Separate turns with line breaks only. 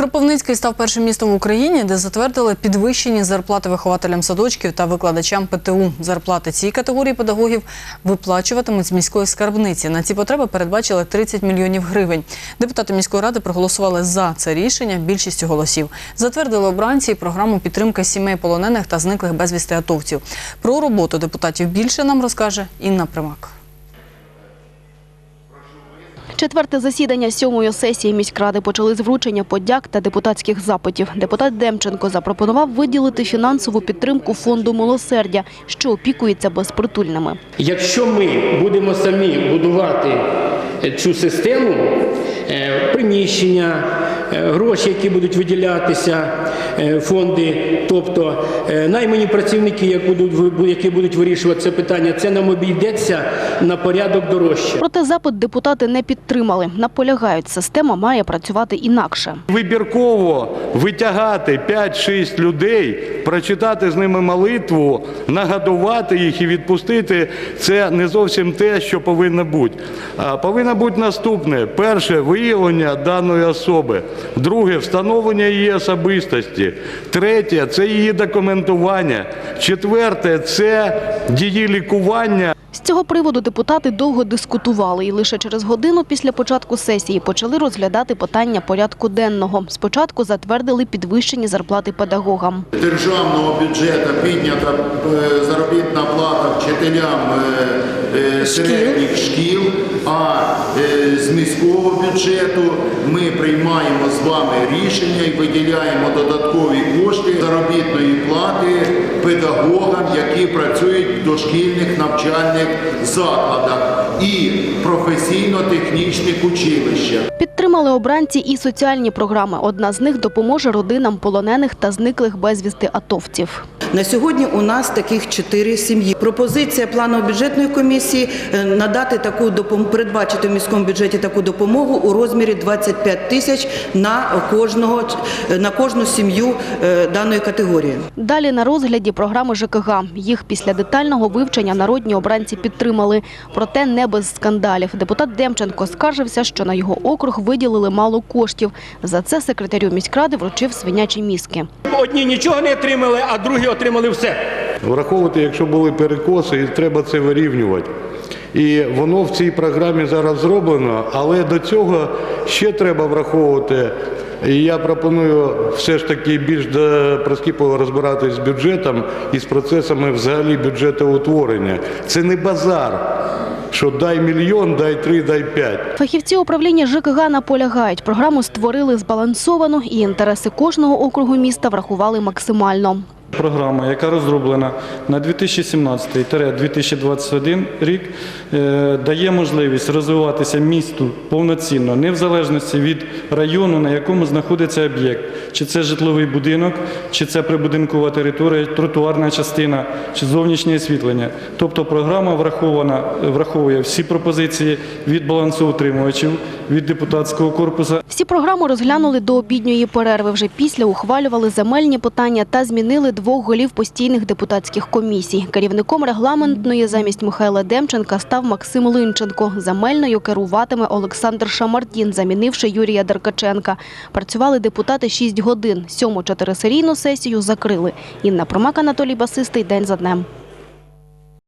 Кропивницький став першим містом в Україні, де затвердили підвищені зарплати вихователям садочків та викладачам ПТУ. Зарплати цій категорії педагогів виплачуватимуть з міської скарбниці. На ці потреби передбачили 30 мільйонів гривень. Депутати міської ради проголосували за це рішення більшістю голосів. Затвердили обранці програму підтримки сімей полонених та зниклих безвісти атовців. Про роботу депутатів більше нам розкаже Інна Примак.
Четверте засідання сьомої сесії міськради почали з вручення подяк та депутатських запитів. Депутат Демченко запропонував виділити фінансову підтримку фонду милосердя, що опікується безпритульними.
Якщо ми будемо самі будувати цю систему, е, приміщення, гроші, які будуть виділятися, е, фонди, тобто е, наймані працівники, як будуть які будуть вирішувати це питання, це нам обійдеться на порядок дорожче.
Проте запит депутати не підтримали. Наполягають, система має працювати інакше.
Вибірково витягати 5-6 людей, прочитати з ними молитву, нагадувати їх і відпустити це не зовсім те, що повинно бути. А, Повинно бути наступне: перше виявлення даної особи, друге встановлення її особистості, третє це її документування, четверте це її лікування.
З цього приводу депутати довго дискутували і лише через годину після початку сесії почали розглядати питання порядку денного. Спочатку затвердили підвищені зарплати педагогам.
державного бюджету піднята е, заробітна плата вчителям е, е, середніх шкіл, а з міського бюджету ми приймаємо з вами рішення і виділяємо додаткові кошти заробітної плати педагогам, які працюють в дошкільних навчальних закладах і професійно-технічних училищах.
Підтримали обранці і соціальні програми. Одна з них допоможе родинам полонених та зниклих безвісти атовців.
На сьогодні у нас таких чотири сім'ї. Пропозиція планово-бюджетної комісії е, надати таку допомогу, передбачити в міському бюджеті таку допомогу у розмірі 25 тисяч на кожного на кожну сім'ю е, даної категорії.
Далі на розгляді програми ЖКГ. Їх після детального вивчення народні обранці підтримали. Проте не без скандалів. Депутат Демченко скаржився, що на його округ виділили мало коштів. За це секретарю міськради вручив свинячі мізки.
Одні нічого не отримали, а другі отримали все.
Враховувати, якщо були перекоси, і треба це вирівнювати. І воно в цій програмі зараз зроблено, але до цього ще треба враховувати. І я пропоную все ж таки більш до- проскіпливо розбиратись з бюджетом і з процесами взагалі бюджетоутворення. Це не базар, що дай мільйон, дай три, дай п'ять.
Фахівці управління ЖКГ наполягають. Програму створили збалансовану і інтереси кожного округу міста врахували максимально.
Програма, яка розроблена на 2017-2021 рік, е, дає можливість розвиватися місту повноцінно, не в залежності від району, на якому знаходиться об'єкт, чи це житловий будинок, чи це прибудинкова територія, тротуарна частина, чи зовнішнє освітлення. Тобто програма врахована, враховує всі пропозиції від балансоутримувачів, від депутатського корпусу,
Всі програми розглянули до обідньої перерви. Вже після ухвалювали земельні питання та змінили двох голів постійних депутатських комісій. Керівником регламентної замість Михайла Демченка став Максим Линченко. Земельною керуватиме Олександр Шамардін, замінивши Юрія Деркаченка. Працювали депутати 6 годин. Сьому чотирисерійну сесію закрили. Інна Промак, Анатолій Басистий. День за днем.